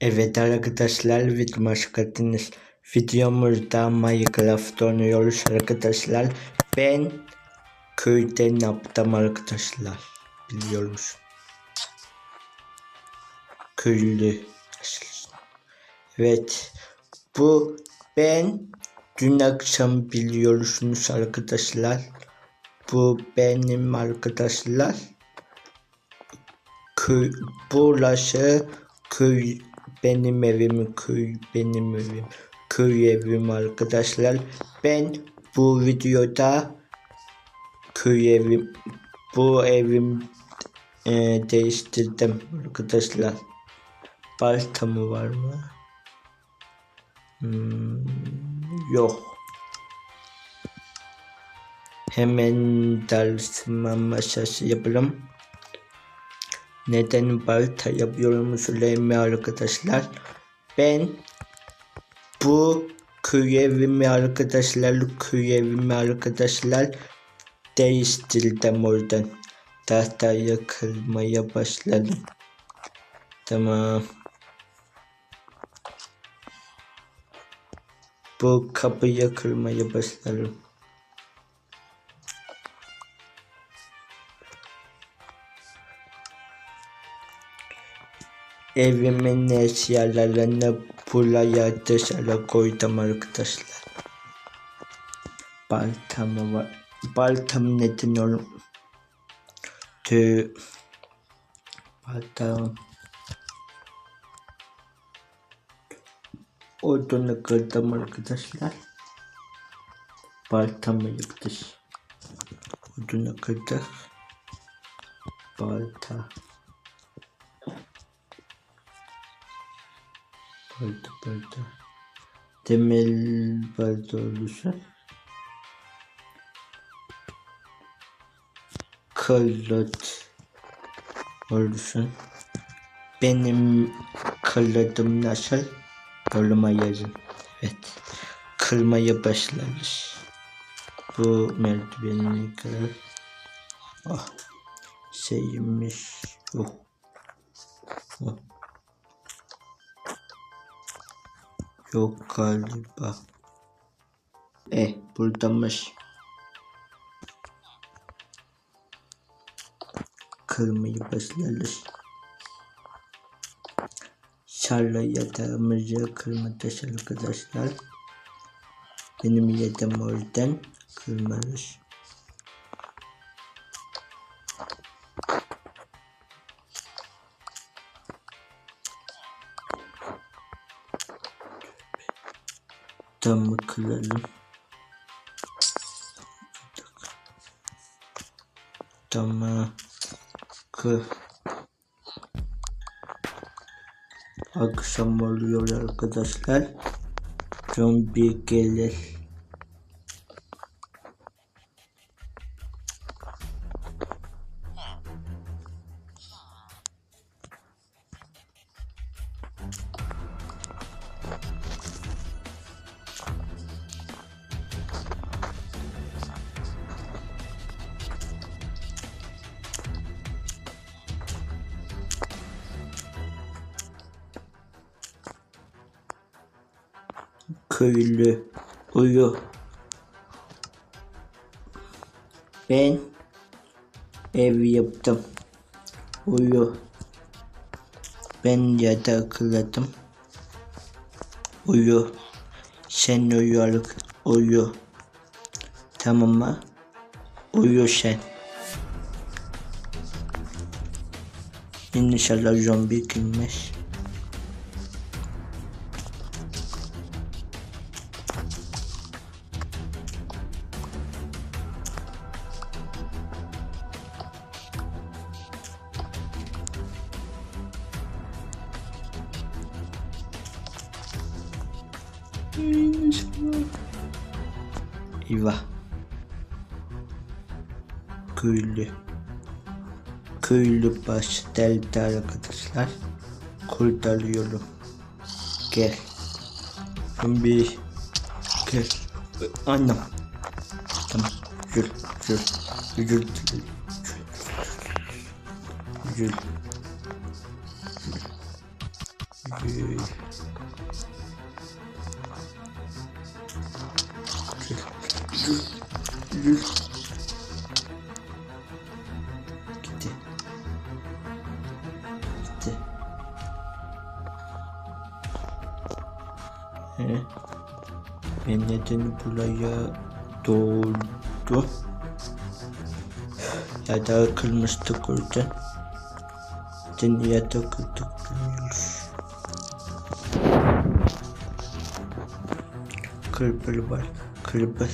Evet arkadaşlar videoma hoş geldiniz. Videomuzda Minecraft oynuyoruz arkadaşlar. Ben köyde ne yaptım arkadaşlar. Biliyor musun? Köylü. Evet. Bu ben dün akşam biliyorsunuz arkadaşlar. Bu benim arkadaşlar. Köy, burası köy benim evim köy benim evim köy evim arkadaşlar. Ben bu videoda köy evim bu evim e, değiştirdim arkadaşlar. Balta mı var mı? Hmm, yok. Hemen dersime masası yapalım neden balta yapıyorum söyleyeyim arkadaşlar. Ben bu köy evimi arkadaşlar, köy evimi arkadaşlar değiştirdim oradan. Tahta yakılmaya başladım. Tamam. Bu kapı yakılmaya başladım. Evimin eşyalarını buraya dışarı koydum arkadaşlar. Baltam var. Baltam neden oğlum? Tüh. Baltam. Odunu kırdım arkadaşlar. Baltamı yıktık. Odunu kırdık. Balta. Balta balta. Temel balta olursa. Kılıç olursun. Benim kılıdım nasıl? Kırma yazın. Evet. Kırmaya başlarız. Bu merdiveni kırar. Ah. Şeymiş. Yok. Oh. Yok galiba. Eh buradaymış. Kırmayı başlarız. Şarla yatağımızı kırmadık arkadaşlar. Benim yatağım oradan kırmalıyız. Damı kıralım. Damı kır. Akşam oluyor arkadaşlar. Zombi gelir. Köylü uyu. Ben ev yaptım. Uyu. Ben yatağı kırdım. Uyu. Sen uyu ark- uyu. Tamam mı? Uyu sen. İnşallah zombi girmez. Eyvah. Köylü. Köylü baş deldi arkadaşlar. Kurtarıyorum. Gel. Bir. Gel. Anam. Tamam. Yürü. Yürü. Yürü. Yürü. Yürü. Yürü. Gel. He? Ben neden buraya doğdu? Ya da kırmıştık oradan. Dünya takıldık bilmiyoruz. Kırbır var. Kırbır.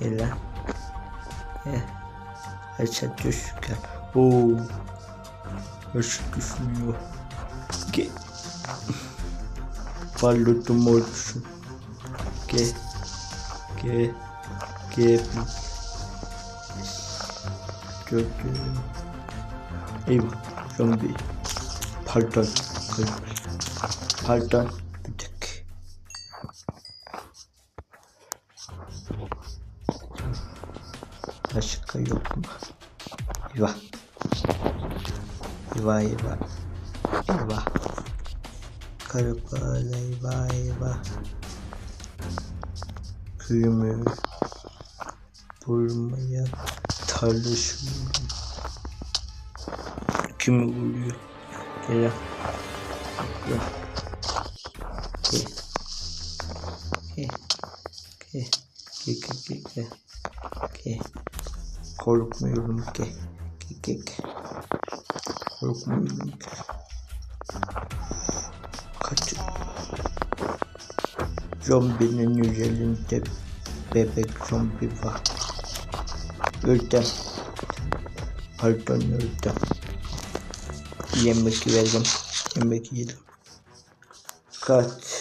Gel lan. Gel. Aşağı düş gel. Oo. Aşağı düşmüyor. Gel. Ballotum olsun. Gel. Gel. Gel. Gördüm. Eyvah. Zombi. Pardon. Kırbır. Pardon. Bir dakika. Başka yok mu? Eyvah. Eyvah eyvah. Eyvah. Karakola eyvah eyvah. Köyümü bulmaya çalışıyorum. Kimi vuruyor? Gel. Gel. Gel. Gel. Gel. Gel gel gel gel. Korkmuyorum ki. Gel gel. Korkmuyorum ki. Kaç. Zombinin üzerinde bebek zombi var. Öldüm. Pardon öldüm. Yemek verdim. Yemek yedim. Kaç.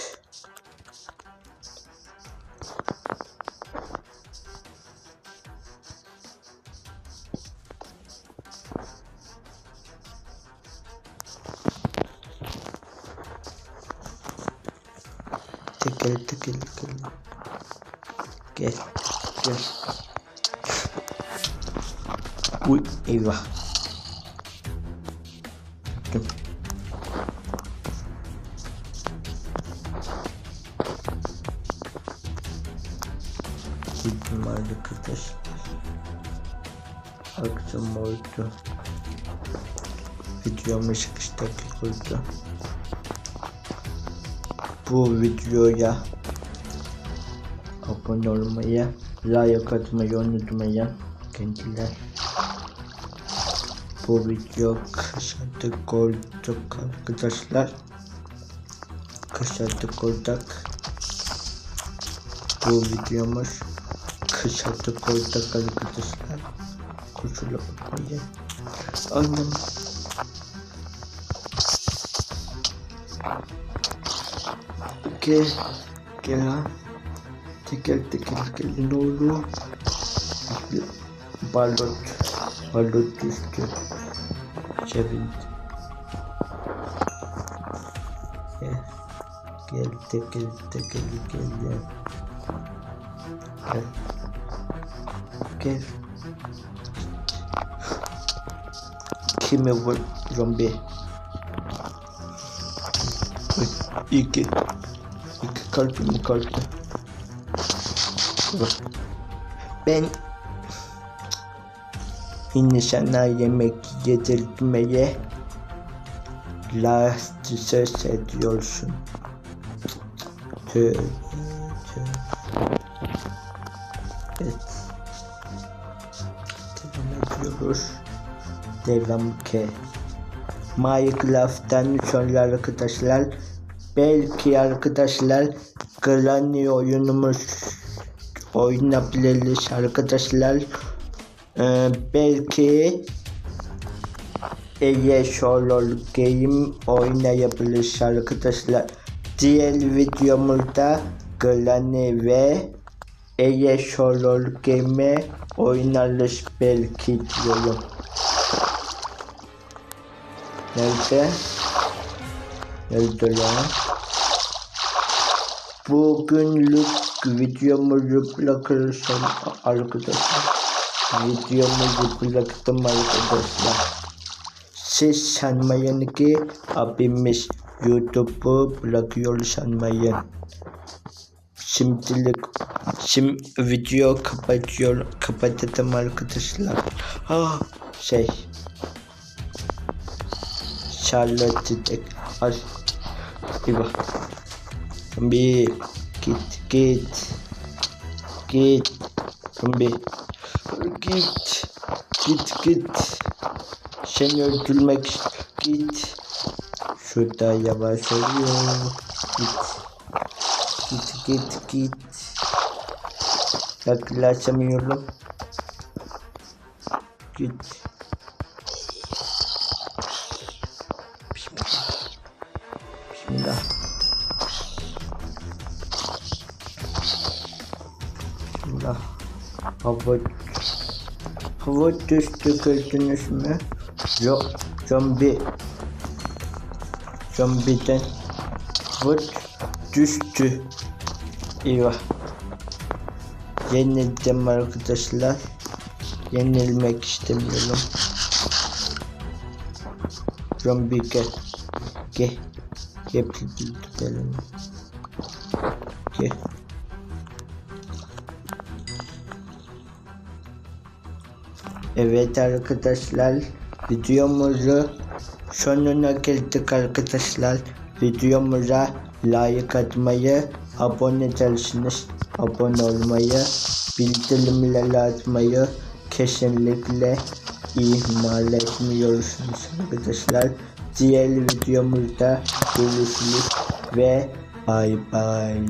Tekel tekel tekel. Gel. Gel. Uy eyvah. Dur. Gittim arkadaşlar. Akşam oldu. Videom 5 dakika oldu. Bu videoya abone olmayı, like atmayı unutmayın kendiler. Bu video kısadık olacak arkadaşlar. Kısadık olacak. Bu videomuz kısadık olacak arkadaşlar. Kusura bakmayın. Annem. Gel. Gel ha. Teker teker gelin ne olur. Balot. Balot düştü. Çevir. Gel. Gel teker teker gel gel. Gel. Gel. Kalbim kaldı. Ben yine sana yemek yedirtmeye last söz ediyorsun. Tövbe tövbe. Evet. Devam ediyoruz. Devam ki. Minecraft'tan sonra arkadaşlar belki arkadaşlar Granny oyunumuz oynayabiliriz arkadaşlar. Ee, belki Eye Solo Game oynayabiliriz arkadaşlar. Diğer videomuzda Granny ve Eye Solo Game oynarız belki diyorum. Nerede? Lan? Bugünlük videomuzu bırakırsam arkadaşlar. Videomuzu bıraktım arkadaşlar. Siz sanmayın ki abimiz YouTube'u bırakıyor sanmayın. Şimdilik şimdi video kapatıyor kapatalım arkadaşlar. Ah şey Charlotte al bir bak. Bir. Git git. Git. Bir. Git. Git git. Seni ist- git. Şurada yavaş oluyor git. Git git git. Yaklaşamıyorum git Bismillah Hava Hava düştü gördünüz mü? Yok zombi. Zombiden. Hava düştü. Eyvah. Yenildim arkadaşlar. Yenilmek istemiyorum. Zombi gel. Gel Gel gidelim. Gel Evet arkadaşlar videomuzu sonuna geldik arkadaşlar. Videomuza like atmayı, abone değilsiniz abone olmayı, bildirimleri açmayı kesinlikle ihmal etmiyorsunuz arkadaşlar. Diğer videomuzda görüşürüz ve bay bay.